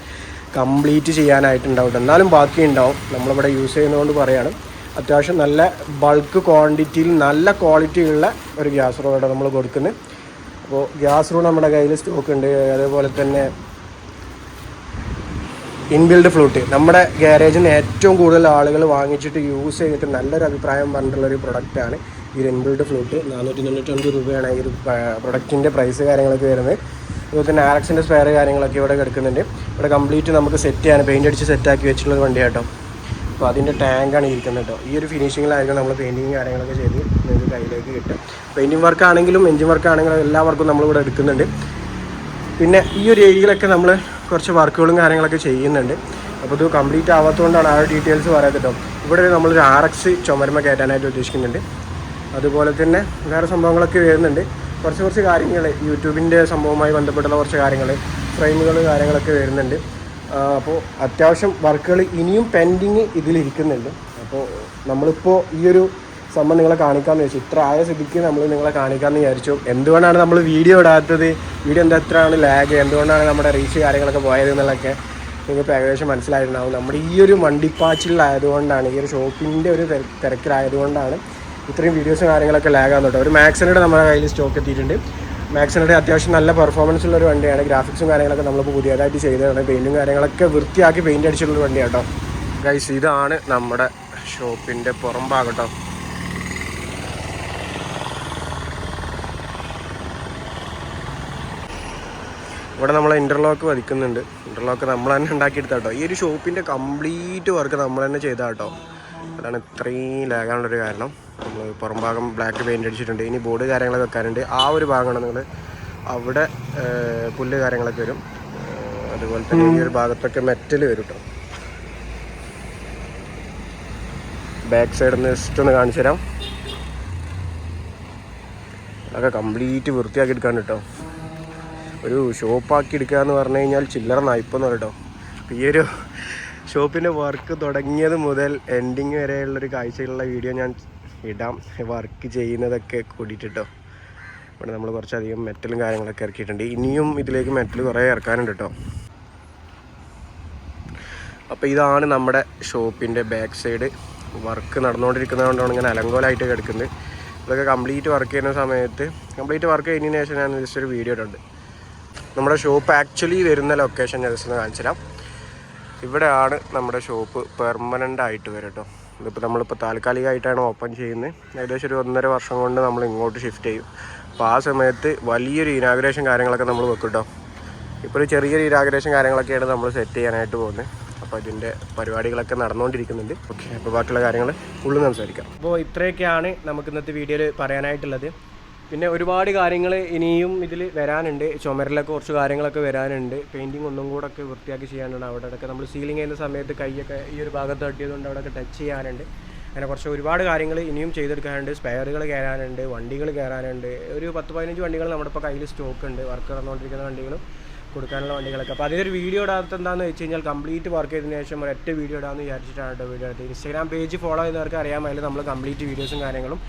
കംപ്ലീറ്റ് ചെയ്യാനായിട്ടുണ്ടാവും. എന്നാലും ബാക്കി ഉണ്ടാവും. നമ്മളിവിടെ യൂസ് ചെയ്യുന്നതുകൊണ്ട് പറയാണ്. അത്യാവശ്യം നല്ല ബൾക്ക് ക്വാണ്ടിറ്റിയിൽ നല്ല ക്വാളിറ്റിയുള്ള ഒരു ഗ്യാസ് റോഡാണ് നമ്മൾ കൊടുക്കുന്നത്. അപ്പോൾ ഗ്യാസ് റോഡ് നമ്മുടെ കയ്യിൽ സ്റ്റോക്ക് ഉണ്ട്. അതേപോലെ തന്നെ ഇൻബിൽഡ് ഫ്ലൂട്ട് നമ്മുടെ നിന്ന് ഏറ്റവും കൂടുതൽ ആളുകൾ വാങ്ങിച്ചിട്ട് യൂസ് ചെയ്തിട്ട് നല്ലൊരു അഭിപ്രായം പറഞ്ഞിട്ടുള്ള ഒരു പ്രൊഡക്റ്റാണ് ഈ ഇൻബിൽഡ് ഫ്ലൂട്ട് നാനൂറ്റി തൊണ്ണൂറ്റൊൻപത് രൂപയാണ് ഈ ഒരു പ്രൊഡക്റ്റിന്റെ പ്രൈസ് കാര്യങ്ങളൊക്കെ വരുന്നത്. അതുപോലെ തന്നെ ആലക്സിന്റെ സ്പെയർ കാര്യങ്ങളൊക്കെ ഇവിടെ കിടക്കുന്നുണ്ട്. ഇവിടെ കംപ്ലീറ്റ് നമുക്ക് സെറ്റ് ചെയ്യാൻ പെയിന്റ് അടിച്ച് സെറ്റാക്കി വെച്ചിട്ടുള്ള ഒരു വണ്ടി കേട്ടോ അപ്പോൾ അതിന്റെ ടാങ്കാണ് ഇരിക്കുന്നത് കേട്ടോ ഈ ഒരു ഫിനിഷിങ്ങിലായിരിക്കും നമ്മൾ പെയിന്റിങ് കാര്യങ്ങളൊക്കെ ചെയ്ത് നിങ്ങൾക്ക് കയ്യിലേക്ക് കിട്ടും പെയിന്റിങ് വർക്ക് ആണെങ്കിലും എഞ്ചിൻ വർക്ക് ആണെങ്കിലും എല്ലാ വർക്കും നമ്മളിവിടെ എടുക്കുന്നുണ്ട്. പിന്നെ ഈ ഒരു ഏരിയയിലൊക്കെ നമ്മൾ കുറച്ച് വർക്കുകളും കാര്യങ്ങളൊക്കെ ചെയ്യുന്നുണ്ട്. അപ്പോൾ ഇത് കംപ്ലീറ്റ് ആവാത്തതുകൊണ്ടാണ് ആ ഡീറ്റെയിൽസ് പറയാൻ കേട്ടോ. ഇവിടെ നമ്മളൊരു ആർ എക്സ് ചുമരുമ കയറ്റാനായിട്ട് ഉദ്ദേശിക്കുന്നുണ്ട്. അതുപോലെ തന്നെ വേറെ സംഭവങ്ങളൊക്കെ വരുന്നുണ്ട്. കുറച്ച് കുറച്ച് കാര്യങ്ങൾ യൂട്യൂബിന്റെ സംഭവവുമായി ബന്ധപ്പെട്ടുള്ള കുറച്ച് കാര്യങ്ങൾ ഫ്രെയിമുകൾ കാര്യങ്ങളൊക്കെ വരുന്നുണ്ട്. അപ്പോൾ അത്യാവശ്യം വർക്കുകൾ ഇനിയും പെൻഡിങ് ഇതിലിരിക്കുന്നുണ്ട്. അപ്പോൾ നമ്മളിപ്പോൾ ഈ ഒരു സംഭവം നിങ്ങളെ കാണിക്കാമെന്ന് വിചാരിച്ചു. ഇത്ര ആയ സ്ഥിതിക്ക് നമ്മൾ നിങ്ങളെ കാണിക്കാമെന്ന് വിചാരിച്ചു. എന്തുകൊണ്ടാണ് നമ്മൾ വീഡിയോ ഇടാത്തത്? വീഡിയോ എന്താ എത്രയാണ് ലാഗ് എന്തുകൊണ്ടാണ് നമ്മുടെ റീച്ച് കാര്യങ്ങളൊക്കെ പോയത് എന്നുള്ളതൊക്കെ നിങ്ങൾക്ക് ഏകദേശം മനസ്സിലായിട്ടുണ്ടാവും. നമ്മുടെ ഈ ഒരു വണ്ടിപ്പാച്ചിലായതുകൊണ്ടാണ് ഈ ഒരു ഷോപ്പിന്റെ ഒരു തിര- തിരക്കിലായതുകൊണ്ടാണ് ഇത്രയും വീഡിയോസും കാര്യങ്ങളൊക്കെ ലാഗ് ആകുന്നുണ്ട് ഒരു മാക്സിനോട് നമ്മുടെ കയ്യിൽ സ്റ്റോക്ക് എത്തിയിട്ടുണ്ട്. മാക്സിനോട് അത്യാവശ്യം നല്ല പെർഫോമൻസ് ഉള്ള ഒരു വണ്ടിയാണ്. ഗ്രാഫിക്സും കാര്യങ്ങളൊക്കെ നമ്മളിപ്പോൾ പുതിയതായിട്ട് ചെയ്തതാണ്. പെയിന്റും കാര്യങ്ങളൊക്കെ വൃത്തിയാക്കി പെയിന്റ് അടിച്ചിട്ടുള്ളൊരു വണ്ടിയാട്ടോ ഗൈസ് ഇതാണ് നമ്മുടെ ഷോപ്പിന്റെ പുറം ഭാഗം ഇവിടെ നമ്മൾ ഇന്റർലോക്ക് വധിക്കുന്നുണ്ട്. ഇന്റർലോക്ക് നമ്മൾ തന്നെ ഉണ്ടാക്കിയെടുത്ത കേട്ടോ ഈ ഒരു ഷോപ്പിന്റെ കംപ്ലീറ്റ് വർക്ക് നമ്മൾ തന്നെ ചെയ്ത കേട്ടോ അതാണ് ഇത്രയും ലാഗാനുള്ളൊരു കാരണം. നമ്മൾ പുറം ഭാഗം ബ്ലാക്ക് പെയിന്റ് അടിച്ചിട്ടുണ്ട്. ഇനി ബോർഡ് കാര്യങ്ങളൊക്കെ വെക്കാനുണ്ട്. ആ ഒരു ഭാഗമാണ് നിങ്ങൾ അവിടെ പുല്ല് കാര്യങ്ങളൊക്കെ വരും. അതുപോലെ തന്നെ ഈ ഒരു ഭാഗത്തൊക്കെ മെറ്റൽ വരും കേട്ടോ ബാക്ക് സൈഡിൽ നിന്ന് ജസ്റ്റ് ഒന്ന് കാണിച്ചു തരാം അതൊക്കെ കംപ്ലീറ്റ് വൃത്തിയാക്കി എടുക്കാൻ കേട്ടോ ഒരു ഷോപ്പാക്കി എടുക്കുക എന്ന് പറഞ്ഞു കഴിഞ്ഞാൽ ചില്ലറ നയിപ്പെന്ന് കേട്ടോ. ഈ ഒരു ഷോപ്പിന്റെ വർക്ക് തുടങ്ങിയത് മുതൽ എൻഡിങ് വരെയുള്ളൊരു കാഴ്ചയുള്ള വീഡിയോ ഞാൻ ഇടാം. വർക്ക് ചെയ്യുന്നതൊക്കെ കൂടിയിട്ടോ ഇവിടെ നമ്മൾ കുറച്ചധികം മെറ്റലും കാര്യങ്ങളൊക്കെ ഇറക്കിയിട്ടുണ്ട്. ഇനിയും ഇതിലേക്ക് മെറ്റൽ കുറേ ഇറക്കാനുണ്ട് കേട്ടോ. അപ്പോൾ ഇതാണ് നമ്മുടെ ഷോപ്പിന്റെ ബാക്ക് സൈഡ് വർക്ക് നടന്നുകൊണ്ടിരിക്കുന്നതുകൊണ്ടാണ് ഇങ്ങനെ അലങ്കോലായിട്ട് കിടക്കുന്നത്. ഇതൊക്കെ കംപ്ലീറ്റ് വർക്ക് ചെയ്യുന്ന സമയത്ത് കംപ്ലീറ്റ് വർക്ക് കഴിഞ്ഞതിന് ശേഷം ഞാൻ ജസ്റ്റ് ഒരു വീഡിയോ ഇട്ടുണ്ട് നമ്മുടെ ഷോപ്പ് ആക്ച്വലി വരുന്ന ലൊക്കേഷൻ ഞാൻ ജസ്റ്റ് ഒന്ന് കാണിച്ചു തരാം ഇവിടെയാണ് നമ്മുടെ ഷോപ്പ് പെർമനന്റ് ആയിട്ട് വരും കേട്ടോ ഇതിപ്പോൾ നമ്മളിപ്പോൾ താൽക്കാലികമായിട്ടാണ് ഓപ്പൺ ചെയ്യുന്നത്. ഏകദേശം ഒരു ഒന്നര വർഷം കൊണ്ട് നമ്മൾ ഇങ്ങോട്ട് ഷിഫ്റ്റ് ചെയ്യും. അപ്പോൾ ആ സമയത്ത് വലിയൊരു ഇനാഗ്രേഷൻ കാര്യങ്ങളൊക്കെ നമ്മൾ വെക്കും കേട്ടോ ഇപ്പോൾ ഒരു ചെറിയൊരു ഇനാഗ്രേഷൻ കാര്യങ്ങളൊക്കെയാണ് നമ്മൾ സെറ്റ് ചെയ്യാനായിട്ട് പോകുന്നത്. അപ്പോൾ അതിന്റെ പരിപാടികളൊക്കെ നടന്നുകൊണ്ടിരിക്കുന്നുണ്ട്. ഓക്കെ അപ്പോൾ ബാക്കിയുള്ള കാര്യങ്ങൾ ഫുള്ള് സംസാരിക്കാം. അപ്പോൾ ഇത്രയൊക്കെയാണ് നമുക്ക് ഇന്നത്തെ വീഡിയോയിൽ പറയാനായിട്ടുള്ളത്. പിന്നെ ഒരുപാട് കാര്യങ്ങൾ ഇനിയും ഇതിൽ വരാനുണ്ട്. ചുമരിലൊക്കെ കുറച്ച് കാര്യങ്ങളൊക്കെ വരാനുണ്ട്. പെയിന്റിങ് ഒന്നും കൂടെ ഒക്കെ വൃത്തിയാക്കി ചെയ്യാനുണ്ട്. അവിടെ ഒക്കെ നമ്മൾ സീലിംഗ് ചെയ്യുന്ന സമയത്ത് കൈയൊക്കെ ഈ ഒരു ഭാഗത്ത് തട്ടിയതുകൊണ്ട് അവിടെയൊക്കെ ടച്ച് ചെയ്യാനുണ്ട്. അങ്ങനെ കുറച്ച് ഒരുപാട് കാര്യങ്ങൾ ഇനിയും ചെയ്തെടുക്കാനുണ്ട്. സ്പെയറുകൾ കയറാനുണ്ട്. വണ്ടികൾ കയറാനുണ്ട്. ഒരു പത്ത് പതിനഞ്ച് വണ്ടികൾ നമ്മുടെ ഇപ്പോൾ കയ്യിൽ സ്റ്റോക്ക് ഉണ്ട്. വർക്ക് നടന്നുകൊണ്ടിരിക്കുന്ന വണ്ടികളും കൊടുക്കാനുള്ള വണ്ടികളൊക്കെ. അപ്പോൾ അതിനൊരു വീഡിയോ ഇടാത്ത എന്താണെന്ന് വെച്ച് കഴിഞ്ഞാൽ കംപ്ലീറ്റ് വർക്ക് ചെയ്തതിന് ശേഷം ഒരൊറ്റ വീഡിയോ ഇടാമെന്ന് വിചാരിച്ചിട്ടാണ് വീഡിയോ എടുത്തത് ഇൻസ്റ്റാഗ്രാം പേജ് ഫോളോ ചെയ്യുന്നവർക്ക് അതിൽ നമ്മൾ കംപ്ലീറ്റ് വീഡിയോസും കാര്യങ്ങളും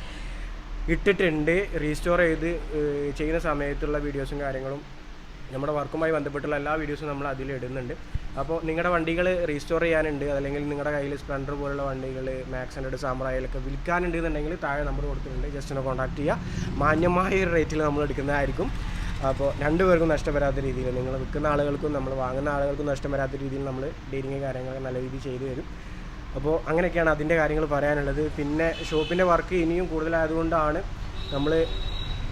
ഇട്ടിട്ടുണ്ട് റീസ്റ്റോർ ചെയ്ത് ചെയ്യുന്ന സമയത്തുള്ള വീഡിയോസും കാര്യങ്ങളും നമ്മുടെ വർക്കുമായി ബന്ധപ്പെട്ടുള്ള എല്ലാ വീഡിയോസും നമ്മൾ അതിൽ ഇടുന്നുണ്ട്. അപ്പോൾ നിങ്ങളുടെ വണ്ടികൾ റീസ്റ്റോർ ചെയ്യാനുണ്ട് അല്ലെങ്കിൽ നിങ്ങളുടെ കയ്യിൽ സ്പ്ലെൻഡർ പോലുള്ള വണ്ടികൾ മാക്സ് ഹൺഡ്രഡ് സാമ്രായിലൊക്കെ വിൽക്കാനുണ്ട് എന്നുണ്ടെങ്കിൽ താഴെ നമ്പർ കൊടുത്തിട്ടുണ്ട്. ജസ്റ്റ് ഒന്ന് കോൺടാക്ട് ചെയ്യുക. മാന്യമായ ഒരു റേറ്റിൽ നമ്മൾ എടുക്കുന്നതായിരിക്കും. അപ്പോൾ രണ്ടുപേർക്കും നഷ്ടം വരാത്ത രീതിയിൽ നിങ്ങൾ വിൽക്കുന്ന ആളുകൾക്കും നമ്മൾ വാങ്ങുന്ന ആളുകൾക്കും നഷ്ടം വരാത്ത രീതിയിൽ നമ്മൾ ഡീലിങ് കാര്യങ്ങളൊക്കെ നല്ല രീതിയിൽ ചെയ്തു തരും. അപ്പോൾ അങ്ങനെയൊക്കെയാണ് അതിന്റെ കാര്യങ്ങൾ പറയാനുള്ളത്. പിന്നെ ഷോപ്പിന്റെ വർക്ക് ഇനിയും കൂടുതലായതുകൊണ്ടാണ് നമ്മൾ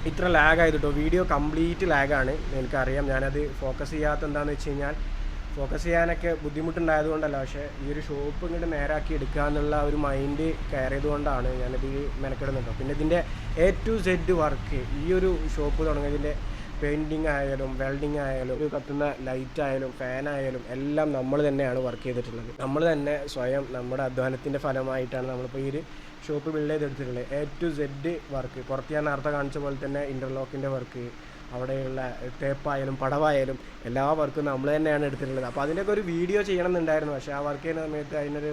ഇത്ര ലാഗ് ആയത് കേട്ടോ വീഡിയോ കംപ്ലീറ്റ് ലാഗാണ് എനിക്കറിയാം. ഞാനത് ഫോക്കസ് ചെയ്യാത്ത എന്താണെന്ന് വെച്ച് കഴിഞ്ഞാൽ ഫോക്കസ് ചെയ്യാനൊക്കെ ബുദ്ധിമുട്ടുണ്ടായതുകൊണ്ടല്ല. പക്ഷേ ഈ ഒരു ഷോപ്പ് ഇങ്ങോട്ട് നേരാക്കി എടുക്കുക എന്നുള്ള ഒരു മൈൻഡ് കയറിയത് കൊണ്ടാണ് ഞാനിത് മെനക്കെടുന്നുണ്ടോ പിന്നെ ഇതിന്റെ എ ടു സെഡ് വർക്ക് ഈ ഒരു ഷോപ്പ് തുടങ്ങിയതിന്റെ പെയിന്റിങ് ആയാലും വെൽഡിങ് ആയാലും ഒരു കത്തുന്ന ലൈറ്റ് ആയാലും ഫാൻ ആയാലും എല്ലാം നമ്മൾ തന്നെയാണ് വർക്ക് ചെയ്തിട്ടുള്ളത്. നമ്മൾ തന്നെ സ്വയം നമ്മുടെ അധ്വാനത്തിന്റെ ഫലമായിട്ടാണ് നമ്മളിപ്പോൾ ഈ ഒരു ഷോപ്പ് ബിൽഡ് ചെയ്തെടുത്തിട്ടുള്ളത്. എ ടു സെഡ് വർക്ക് പുറത്ത് ഞാൻ നേരത്തെ കാണിച്ച പോലെ തന്നെ ഇന്റർലോക്കിന്റെ വർക്ക് അവിടെയുള്ള തേപ്പായാലും പടവായാലും എല്ലാ വർക്കും നമ്മൾ തന്നെയാണ് എടുത്തിട്ടുള്ളത്. അപ്പോൾ അതിന്റെയൊക്കെ ഒരു വീഡിയോ ചെയ്യണം എന്നുണ്ടായിരുന്നു പക്ഷേ ആ വർക്ക് ചെയ്യുന്ന സമയത്ത് അതിനൊരു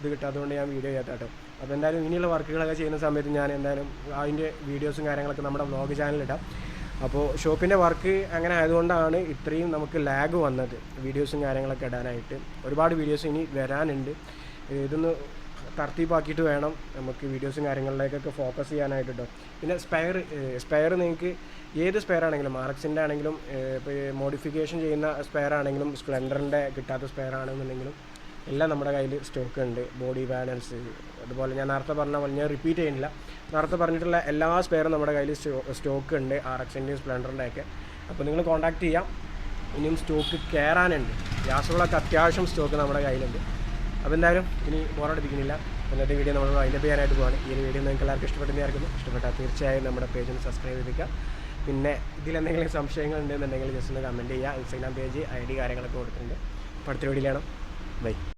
ഇത് അതുകൊണ്ട് ഞാൻ വീഡിയോ ചെയ്യാത്തട്ടോ അപ്പോൾ എന്തായാലും ഇനിയുള്ള വർക്കുകളൊക്കെ ചെയ്യുന്ന സമയത്ത് ഞാൻ എന്തായാലും അതിന്റെ വീഡിയോസും കാര്യങ്ങളൊക്കെ നമ്മുടെ വ്ളോഗ് ചാനലിലിടാം അപ്പോൾ ഷോപ്പിന്റെ വർക്ക് അങ്ങനെ ആയതുകൊണ്ടാണ് ഇത്രയും നമുക്ക് ലാഗ് വന്നത് വീഡിയോസും കാര്യങ്ങളൊക്കെ ഇടാനായിട്ട്. ഒരുപാട് വീഡിയോസ് ഇനി വരാനുണ്ട്. ഇതൊന്ന് തർത്തീപ്പാക്കിയിട്ട് വേണം നമുക്ക് വീഡിയോസും കാര്യങ്ങളിലേക്കൊക്കെ ഫോക്കസ് ചെയ്യാനായിട്ട് കേട്ടോ പിന്നെ സ്പെയർ സ്പെയർ നിങ്ങൾക്ക് ഏത് സ്പെയർ ആണെങ്കിലും മാർക്സിന്റെ ആണെങ്കിലും ഇപ്പോൾ മോഡിഫിക്കേഷൻ ചെയ്യുന്ന സ്പെയർ ആണെങ്കിലും സ്പ്ലെൻഡറിന്റെ കിട്ടാത്ത സ്പെയർ ആണെന്നുണ്ടെങ്കിലും എല്ലാം നമ്മുടെ കയ്യിൽ സ്റ്റോക്ക് ഉണ്ട്. ബോഡി ബാലൻസ് അതുപോലെ ഞാൻ നേരത്തെ പറഞ്ഞ പോലെ ഞാൻ റിപ്പീറ്റ് ചെയ്യുന്നില്ല. നേരത്തെ പറഞ്ഞിട്ടുള്ള എല്ലാ സ്പെയറും നമ്മുടെ കയ്യിൽ സ്റ്റോക്ക് ഉണ്ട് ആർ എക്സിന്റെയും സ്പ്ലെൻഡറിന്റെ ഒക്കെ. അപ്പോൾ നിങ്ങൾ കോൺടാക്ട് ചെയ്യാം. ഇനിയും സ്റ്റോക്ക് കയറാനുണ്ട് ഗ്യാസുകളൊക്കെ അത്യാവശ്യം സ്റ്റോക്ക് നമ്മുടെ കയ്യിലുണ്ട്. അപ്പോൾ എന്തായാലും ഇനി ബോറടിപ്പിക്കുന്നില്ല ഇന്നത്തെ വീഡിയോ നമ്മൾ അതിന്റെ പേരായിട്ട് പോവാണ്. ഈ ഒരു വീഡിയോ നിങ്ങൾക്ക് എല്ലാവർക്കും ഇഷ്ടപ്പെട്ടെന്ന് ആയിരിക്കുന്നു ഇഷ്ടപ്പെട്ടാൽ തീർച്ചയായും നമ്മുടെ പേജ് ഒന്ന് സബ്സ്ക്രൈബ് ചെയ്തിരിക്കുക. പിന്നെ ഇതിലെന്തെങ്കിലും സംശയങ്ങൾ ഉണ്ടെന്നുണ്ടെങ്കിൽ ജസ്റ്റ് ഒന്ന് കമന്റ് ചെയ്യുക. ഇൻസ്റ്റാഗ്രാം പേജ് ഐ ഡി കാര്യങ്ങളൊക്കെ കൊടുത്തിട്ടുണ്ട്. അപ്പോൾ അടുത്ത വീഡിയോയിലാണ് ബൈ